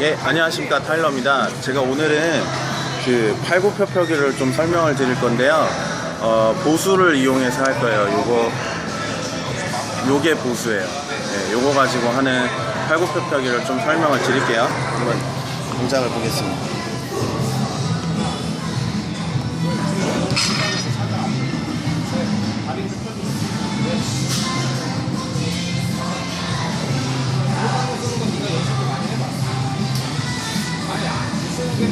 예, 안녕하십니까 타일러입니다. 제가 오늘은 그 팔굽혀펴기를 좀 설명을 드릴 건데요. 어, 보수를 이용해서 할 거예요. 요거 요게 보수예요. 예, 요거 가지고 하는 팔굽혀펴기를 좀 설명을 드릴게요. 한번 동작을 보겠습니다. 예,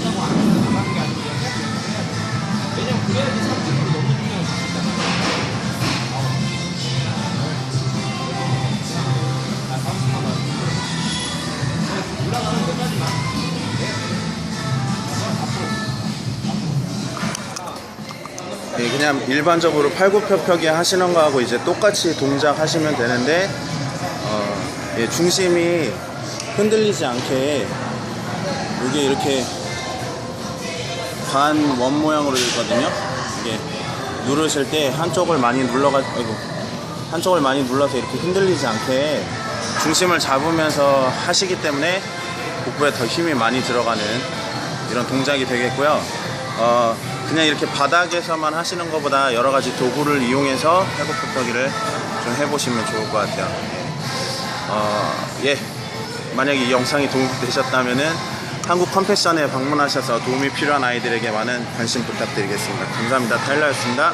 그냥 일반적으로 팔굽혀펴기 하시는 거하고 이제 똑같이 동작 하시면 되는데 어, 예, 중심이 흔들리지 않게 이게 이렇게 반 원 모양으로 있거든요. 이게 누르실 때 한쪽을 많이 눌러가 아이고 한쪽을 많이 눌러서 이렇게 흔들리지 않게 중심을 잡으면서 하시기 때문에 복부에 더 힘이 많이 들어가는 이런 동작이 되겠고요. 어, 그냥 이렇게 바닥에서만 하시는 것보다 여러 가지 도구를 이용해서 팔굽혀펴기를 좀 해보시면 좋을 것 같아요. 어, 예. 만약에 이 영상이 도움이 되셨다면은 한국 컴패션에 방문하셔서 도움이 필요한 아이들에게 많은 관심 부탁드리겠습니다. 감사합니다. 타일러였습니다.